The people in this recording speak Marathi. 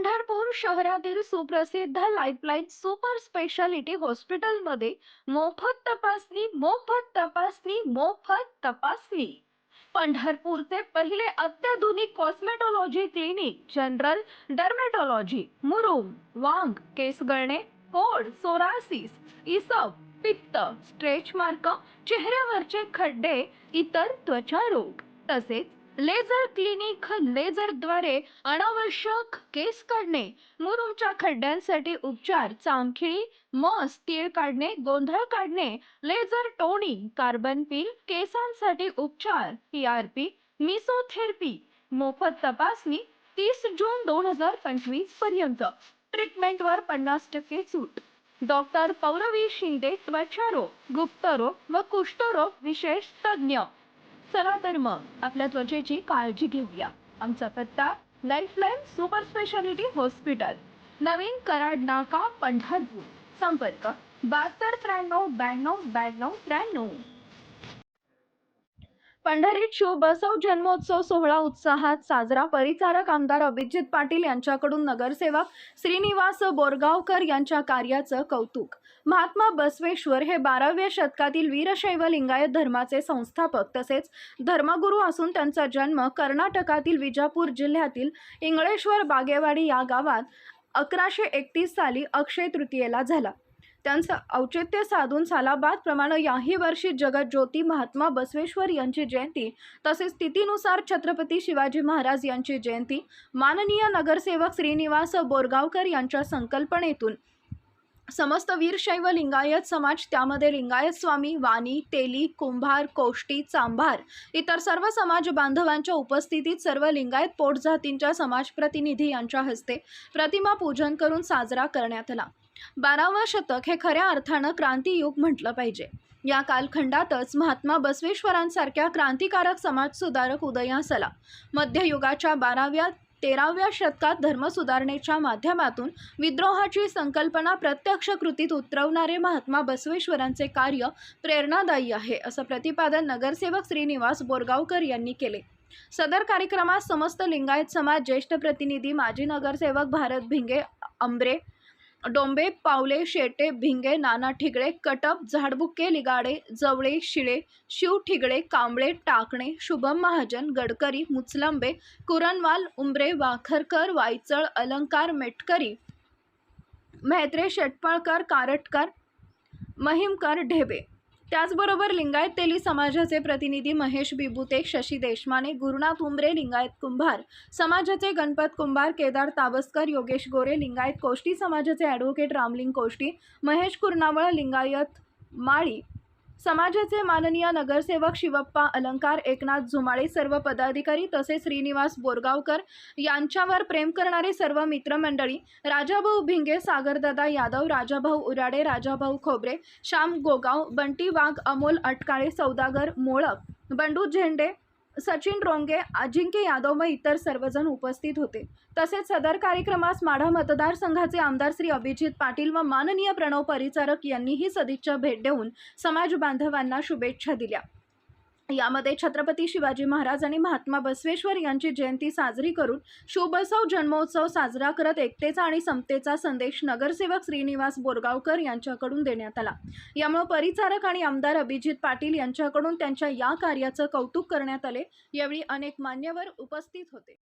पंढरपूर शहरातील सुप्रसिद्ध लाईफलाईन सुपर स्पेशालिटी हॉस्पिटलमध्ये मोफत तपासणी मोफत तपासणी मोफत तपासणी. पंढरपूरचे पहिले अत्याधुनिक कॉस्मेटॉलॉजी क्लिनिक जनरल डर्मेटॉलॉजी मुरुम वांग केस गळणे फोड सोरासिस इसब पित्त स्ट्रेच मार्क चेहऱ्यावरचे खड्डे इतर त्वचा रोग तसेच लेझर क्लिनिक लेझरद्वारे अनावश्यक केस काढणे मुरुमच्या खड्ड्यांसाठी उपचार चामखिळी मस तीळ काढणे गोंधळ काढणे लेझर टोनिंग कार्बन पील केसांसाठी उपचार टी आर पी मिसोथेरपी मोफत तपासणी तीस जून दोन हजार पंचवीसपर्यंत. ट्रीटमेंटवर पन्नास टक्के सूट. डॉक्टर पौरवी शिंदे त्वचारोग गुप्तरोग व कुष्ठरोग विशेष तज्ज्ञ चला तर मग आपल्या त्वचेची काळजी घेऊया. आमचा पत्ता लाईफलाईन सुपर स्पेशालिटी हॉस्पिटल नवीन कराड नाका पंढरपूर. संपर्क बहात्तर त्र्याण्णव ब्याण्णव ब्याण्णव त्र्याण्णव. पंढरीत शिवबसव जन्मोत्सव सोहळा उत्साहात साजरा परिचारक आमदार अभिजित पाटील यांच्याकडून नगरसेवक श्रीनिवास बोरगावकर यांच्या कार्याचं कौतुक. महात्मा बसवेश्वर हे बाराव्या शतकातील वीरशैव लिंगायत धर्माचे संस्थापक तसेच धर्मगुरू असून त्यांचा जन्म कर्नाटकातील विजापूर जिल्ह्यातील इंगळेश्वर बागेवाडी या गावात अकराशे एकतीस साली अक्षय तृतीयेला झाला. त्यांचं औचित्य साधून सालाबादप्रमाणे याही वर्षी जगज्योती महात्मा बसवेश्वर यांची जयंती तसेच तिथीनुसार छत्रपती शिवाजी महाराज यांची जयंती माननीय नगरसेवक श्रीनिवास बोरगावकर यांच्या संकल्पनेतून. समस्त वीरशैव लिंगायत समाज त्यामध्ये लिंगायत स्वामी वाणी तेली कुंभार कोष्टी चांभार इतर सर्व समाज बांधवांच्या उपस्थितीत सर्व लिंगायत पोटजातींच्या समाज प्रतिनिधी यांच्या हस्ते प्रतिमा पूजन करून साजरा करण्यात आला. बारावं शतक हे खऱ्या अर्थानं क्रांतियुग म्हटलं पाहिजे. या कालखंडातच महात्मा बसवेश्वरांसारख्या क्रांतिकारक समाजसुधारक उदयास आला मध्ययुगाच्या बाराव्या तेराव्या शतकात धर्मसुधारणेच्या माध्यमातून विद्रोहाची संकल्पना प्रत्यक्ष कृतीत उतरवणारे महात्मा बसवेश्वरांचे कार्य प्रेरणादायी आहे असं प्रतिपादन नगरसेवक श्रीनिवास बोरगावकर यांनी केले. सदर कार्यक्रमात समस्त लिंगायत समाज ज्येष्ठ प्रतिनिधी माजी नगरसेवक भारत भिंगे अंब्रे डोंबे पावले शेटे भिंगे नाना ठिगळे कटप झाडबुके लिगाडे जवळे शिळे शिव ठिगळे कांबळे टाकणे शुभम महाजन गडकरी मुचलंबे कुरणवाल उंबरे वाखरकर वायचळ अलंकार मेटकरी म्हेत्रे शेटपळकर कारटकर महिमकर ढेबे. त्याचबरोबर लिंगायत तेली समाजाचे प्रतिनिधी महेश बिबुते शशी देशमाने गुरुनाथ उंबरे लिंगायत कुंभार समाजाचे गणपत कुंभार केदार ताबसकर योगेश गोरे लिंगायत कोष्टी समाजाचे ॲडव्होकेट रामलिंग कोष्टी महेश कुर्नावळ लिंगायत माळी समाजाचे माननीय नगरसेवक शिवप्पा अलंकार एकनाथ झुमाळे सर्व पदाधिकारी तसेच श्रीनिवास बोरगावकर यांच्यावर प्रेम करणारे सर्व मित्रमंडळी राजाभाऊ भिंगे सागरदादा यादव राजाभाऊ उराडे राजाभाऊ खोबरे श्याम गोगाव बंटी वाघ अमोल अटकाळे सौदागर मोळक बंडू झेंडे सचिन रोंगे अजिंक्य यादव व इतर सर्वजण उपस्थित होते. तसेच सदर कार्यक्रमास माढा मतदारसंघाचे आमदार श्री अभिजित पाटील व माननीय प्रणव परिचारक यांनीही सदिच्छा भेट देऊन समाज बांधवांना शुभेच्छा दिल्या. यामध्ये छत्रपती शिवाजी महाराज आणि महात्मा बसवेश्वर यांची जयंती साजरी करून शिवबसव जन्मोत्सव साजरा करत एकतेचा आणि समतेचा संदेश नगरसेवक श्रीनिवास बोरगावकर यांच्याकडून देण्यात आला. यामुळे परिचारक आणि आमदार अभिजित पाटील यांच्याकडून त्यांच्या या कार्याचं कौतुक करण्यात आले. यावेळी अनेक मान्यवर उपस्थित होते.